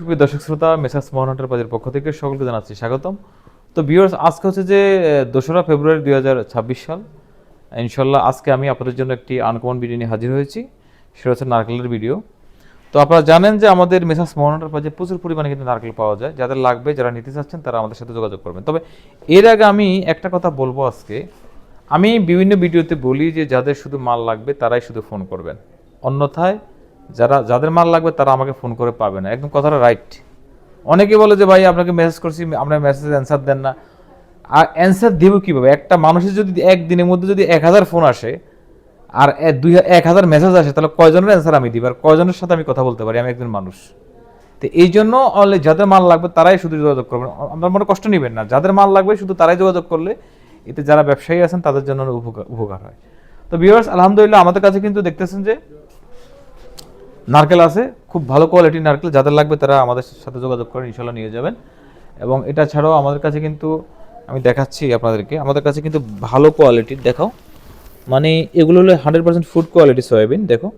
সুপ্রিয় দর্শক শ্রোতা, মেসার্স মোহনহাটের বাজার পক্ষ থেকে সকলকে জানাচ্ছি স্বাগতম। তো ভিউয়ার্স আজকে হচ্ছে যে দোসরা ফেব্রুয়ারি দুই হাজার ছাব্বিশ সাল। ইনশাল্লাহ আজকে আমি আপনাদের জন্য একটি আনকমন ভিডিও নিয়ে হাজির হয়েছি। সেটা হচ্ছে নারকেলের ভিডিও তো আপনারা জানেন যে আমাদের মেসার্স মোহনহাটের বাজারে প্রচুর পরিমাণে কিন্তু নারকেল পাওয়া যায়। যাদের লাগবে, যারা নিতে চাচ্ছেন, তারা আমাদের সাথে যোগাযোগ করবেন। তবে এর আগে আমি একটা কথা বলব আজকে। আমি বিভিন্ন ভিডিওতে বলি যে, যাদের শুধু মাল লাগবে, তারাই শুধু ফোন করবেন। অন্যথায় যারা, যাদের মাল লাগবে তারা আমাকে ফোন করে পাবে না। একদম কথাটা রাইট অনেকে বলে যে, ভাই, আপনাকে মেসেজ করছি, আপনার মেসেজ অ্যান্সার দেন না। আর অ্যান্সার দেবো কীভাবে? একটা মানুষের যদি একদিনের মধ্যে যদি এক হাজার ফোন আসে, আর দুই এক হাজার মেসেজ আসে, তাহলে কয়জনের অ্যান্সার আমি দিব? আর কয়জনের সাথে আমি কথা বলতে পারি? আমি একজন মানুষ। তো এই জন্য অনলি যাদের মাল লাগবে তারাই শুধু যোগাযোগ করবেন আপনার মনে কষ্ট নেবেন না। যাদের মাল লাগবে শুধু তারাই যোগাযোগ করলে এতে যারা ব্যবসায়ী আছেন, তাদের জন্য উপকার উপকার হয়। তো ভিউয়ার্স আলহামদুলিল্লাহ আমাদের কাছে কিন্তু দেখতেছেন যে নারকেল আছে, খুব ভালো কোয়ালিটির নারকেল, যাদের লাগবে তারা আমাদের সাথে যোগাযোগ করেন ইনশাল্লাহ নিয়ে যাবেন। এবং এটা ছাড়াও আমাদের কাছে কিন্তু, আমি দেখাচ্ছি আপনাদেরকে, আমাদের কাছে কিন্তু ভালো কোয়ালিটির দেখাও। মানে এগুলো হলো hundred percent food quality soyabean, দেখো।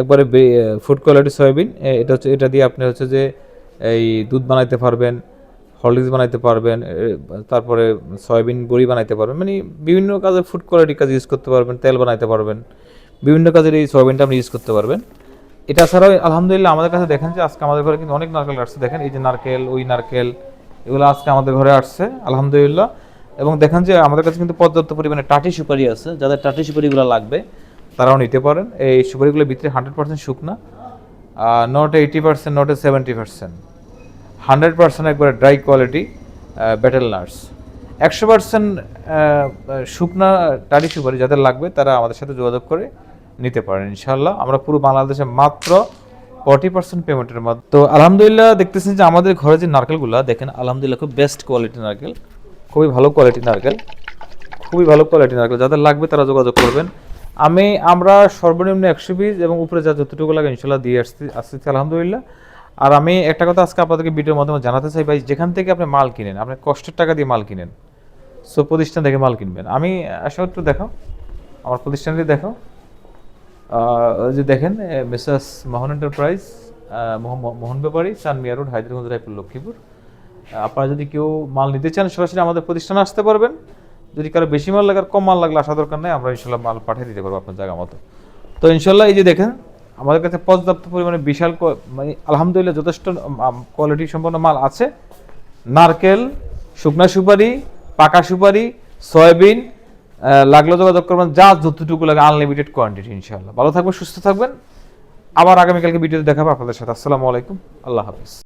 একবারে ফুড কোয়ালিটি সয়াবিন এটা হচ্ছে, এটা দিয়ে আপনি হচ্ছে যে, এই দুধ বানাইতে পারবেন, হরলিক্স বানাইতে পারবেন তারপরে সয়াবিন বড়ি বানাইতে পারবেন মানে বিভিন্ন কাজে ফুড কোয়ালিটি কাজ ইউজ করতে পারবেন, তেল বানাইতে পারবেন। বিভিন্ন কাজের এই সয়াবিনটা আপনি ইউজ করতে পারবেন। এটা ছাড়াও আলহামদুলিল্লাহ আমাদের কাছে দেখেন যে আজকে আমাদের ঘরে কিন্তু অনেক নারকেল আসছে। দেখেন এই যে নারকেল, ওই নারকেল, এগুলো আজকে আমাদের ঘরে আসছে, আলহামদুলিল্লাহ। এবং দেখেন যে আমাদের কাছে কিন্তু পর্যাপ্ত পরিমাণে টাটি সুপারি আছে, যাদের টাটি সুপারিগুলো লাগবে, তারাও নিতে পারেন। এই সুপারিগুলোর ভিতরে হান্ড্রেড পার্সেন্ট শুকনা not eighty percent not a seventy percent hundred percent একবারে ড্রাই কোয়ালিটি ব্যাটেল নার্স একশো পার্সেন্ট শুকনা টাটি সুপারি যাদের লাগবে, তারা আমাদের সাথে যোগাযোগ করে নিতে পারেন ইনশাল্লাহ আমরা পুরো বাংলাদেশে মাত্র ফর্টি পার্সেন্ট পেমেন্টের মাধ্যমে তো আলহামদুলিল্লাহ দেখতেছেন যে আমাদের ঘরে যে নারকেলগুলো দেখেন আলহামদুলিল্লাহ খুব বেস্ট কোয়ালিটি নারকেল। খুবই ভালো কোয়ালিটি নারকেল। খুবই ভালো কোয়ালিটি নারকেল। যাদের লাগবে তারা যোগাযোগ করবেন। আমি আমরা সর্বনিম্ন একশো পিস এবং উপরে যা যতটুকু লাগে ইনশাল্লাহ দিয়ে আসছি আসতেছি আলহামদুলিল্লাহ। আর আমি একটা কথা আজকে আপনাদেরকে ভিডিওর মাধ্যমে জানাতে চাই ভাই যেখান থেকে আপনি মাল কিনেন আপনি কষ্টের টাকা দিয়ে মাল কিনেন। সো প্রতিষ্ঠান থেকে মাল কিনবেন। আমি আসলে একটু দেখো আমার প্রতিষ্ঠানটি দেখো আহ, ওই যে দেখেন মিসেস মোহন এন্টারপ্রাইজ মোহন- ব্যাপারী চান মিয়া রোড হায়দ্রাবাদ, রায়পুর, লক্ষ্মীপুর। আপনারা যদি কেউ মাল নিতে চান, সরাসরি আমাদের প্রতিষ্ঠানে আসতে পারবেন। যদি কারও বেশি মাল লাগে, আর কম মাল লাগলে আসা দরকার নেই, আমরা ইনশাল্লাহ মাল পাঠিয়ে দিতে পারব আপনার জায়গা মতো। তো ইনশাল্লাহ এই যে দেখেন, আমাদের কাছে পর্যাপ্ত পরিমাণে বিশাল মানে আলহামদুলিল্লাহ যথেষ্ট কোয়ালিটি সম্পন্ন মাল আছে। নারকেল, শুকনা সুপারি, পাকা সুপারি, সয়াবিন লাগলে যোগাযোগ করবেন যা যতটুকু লাগে আনলিমিটেড কোয়ান্টিটি ইনশাল্লাহ ভালো থাকবেন, সুস্থ থাকবেন। আবার আগামীকালকে ভিডিওতে দেখাবো আপনাদের সাথে। আসসালামু আলাইকুম। আল্লাহ হাফিজ।